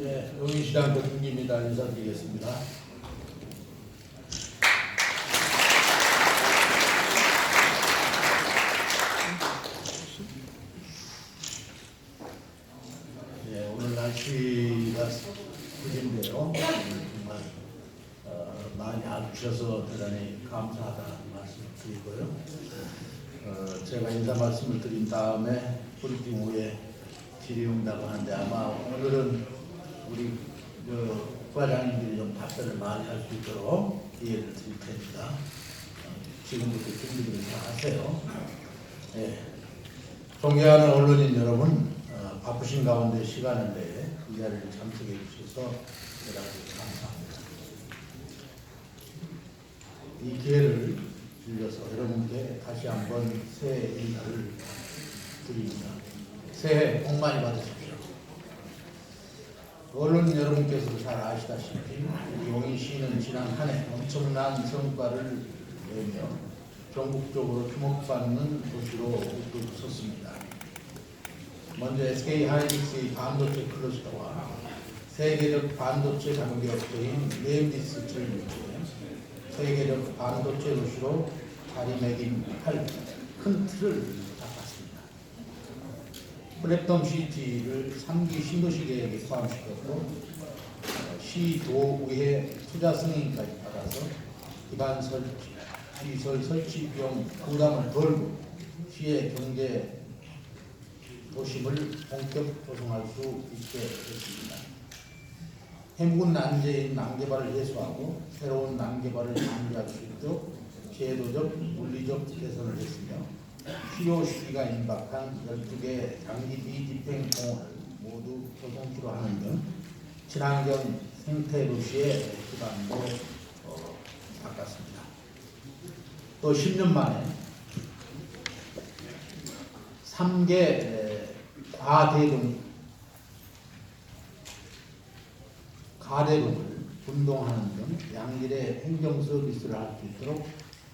네, 용인시당 백승기입니다. 인사드리겠습니다. 네, 오늘 날씨가 흐린데요. 정말 어, 많이 와주셔서 대단히 감사하다는 말씀을 드리고요. 어, 제가 인사 말씀을 드린 다음에 브리핑 후에 질의응답을 하는데 아마 오늘은 우리 그 부과장님들이 좀 답변을 많이 할 수 있도록 기회를 드릴 테니까 어, 지금부터 준비를 다 하세요. 네. 존경하는 언론인 여러분, 어, 바쁘신 가운데 시간을 내이 자리를 참석해 주셔서 대단히 감사합니다. 이 기회를 빌려서 여러분께 다시 한번 새해 인사를 드립니다. 새해 복 많이 받으십시오. 언론 여러분께서도 잘 아시다시피 우리 용인 시는 지난 한 해 엄청난 성과를 내며 전국적으로 주목받는 도시로 우뚝 섰습니다. 먼저 SK 하이닉스의 반도체 클러스터와 세계적 반도체 장기업체인 레임디스를 유치해 세계적 반도체 도시로 자리매김할 큰 틀을. 플랫폼 시티를 3기 신도시 계획에 포함시켰고 어, 시도의회 투자 승인까지 받아서 기반 설치, 시설 설치 비용 부담을 덜고 시의 경제 도심을 본격 조성할 수 있게 됐습니다. 해묵은 난제인 난개발을 해소하고 새로운 난개발을 준비할 수 있도록 제도적, 물리적 개선을 했으며 필요 시기가 임박한 12개 장기 비집행 공원을 모두 조성키로 하는 등 친환경 생태 도시의 기반으로 어, 바꿨습니다. 또 10년 만에 3개 과대동 가대동을 분동하는 등 양질의 행정 서비스를 할 수 있도록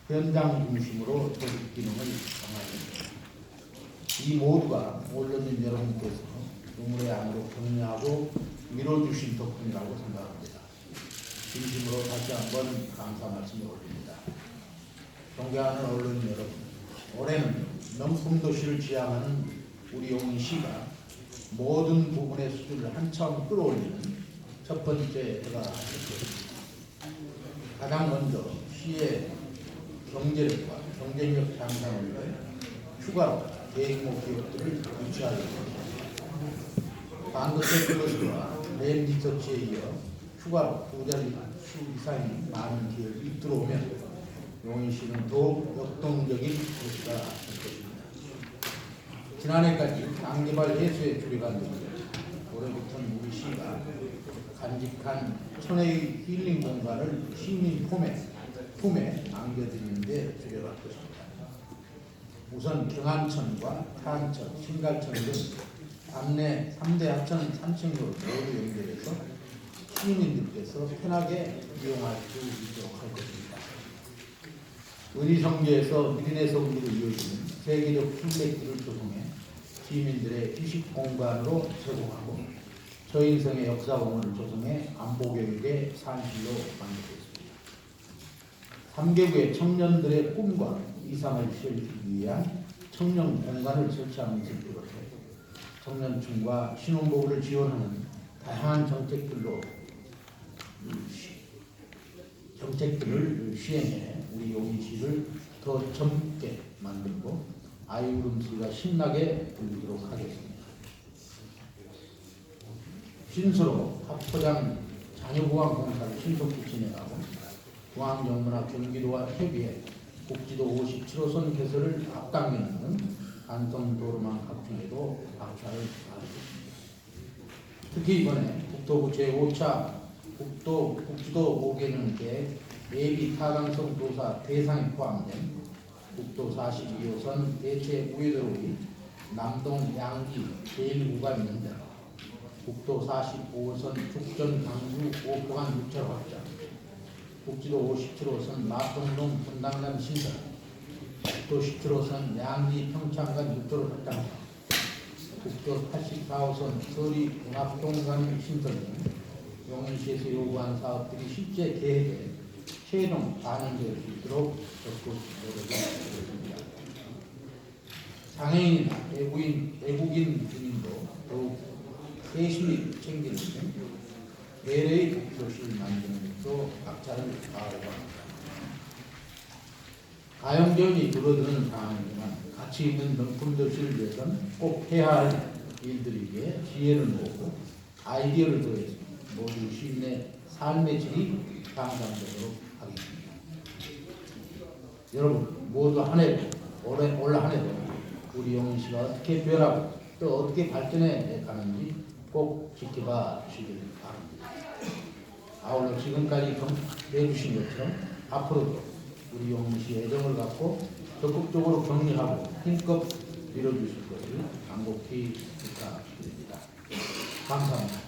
현장 중심으로 조직 기능을 강화합니다. 이 모두가 언론인 여러분께서 우물의 안으로 격려하고 밀어주신 덕분이라고 생각합니다. 진심으로 다시 한번 감사 말씀을 올립니다. 존경하는 언론인 여러분, 올해는 명품 도시를 지향하는 우리 용인시가 모든 부분의 수준을 한참 끌어올리는 첫 번째 해가 됐습니다. 가장 먼저 시의 경제력과 경쟁력 향상을 위해 휴가로 대규모 기업들을 유치하였습니다. 반도체 클러스와 레임 리서치에 이어 휴가로 두 자리 수 이상이 많은 기업이 들어오면 용인시는 더욱 역동적인 도시가 될 것입니다. 지난해까지 장개발 해수에 주력한 데 올해부터는 우리 시가 간직한 천혜의 힐링 공간을 시민 품에, 품에 안겨드리는 데 주력할 것입니다. 우선 경안천과 태안천, 신갈천 등 안내 3대 하천 산책로를 모두 연결해서 시민들께서 편하게 이용할 수 있도록 할 것입니다. 의리성계에서 미리내성으로 이어지는 세계적 순례길을 조성해 시민들의 휴식 공간으로 제공하고 저인성의 역사공원을 조성해 안보교육의 산실로 만들겠습니다. 3개국의 청년들의 꿈과 이상을 실기 위한 청년 공간을 설치하면서 비롯해 청년층과 신혼부부를 지원하는 다양한 정책들로 정책들을 시행해 우리 용인시를 더 젊게 만들고 아이 울음소리가 신나게 들리도록 하겠습니다. 신수로 합포장 자녀보강 공사를 신속히 진행하고 중앙정부나 경기도와 협의해 국지도 57호선 개설을 앞당기는 등 간선도로망 확충에도 박차를 가하겠습니다. 특히 이번에 국토부 제5차 국도 국지도 5개년 계획 예비 타당성 조사 대상에 포함된 국도 42호선 대체 우회도로인 남동 양지 제1구가 있는데 국도 45호선 죽전 강주 오포간 육철 확장 국지도 57호선 마동동 분당간 신설 국도 17호선 양지 평창간 육도로 확장 국도 84호선 서리 종합동간 신설은 용인시에서 요구한 사업들이 실제 계획에 최종 반영될 수 있도록 적극 노력을 하겠습니다. 장애인이나 외국인, 외국인 주민도 더욱 세심히 챙기는 외 래의 복도시를 만드는 것도 박차를 가하려고 합니다. 가용점이 줄어드는 상황이지만 가치 있는 명품 도시를 위해서는 꼭 해야 할 일들이기에 지혜를 모으고 아이디어를 더해서 모두 시민의 삶의 질이 향상되도록 하겠습니다. 여러분 모두 한 해도 올해 올 한해도 우리 영훈시가 어떻게 변하고 또 어떻게 발전해 가는지 꼭 지켜봐 주시길 바랍니다. 아울러 지금까지 해주신 것처럼 앞으로도 우리 영훈시 애정을 갖고 적극적으로 격려하고 힘껏 밀어주실 것을 간곡히 부탁드립니다. 감사합니다.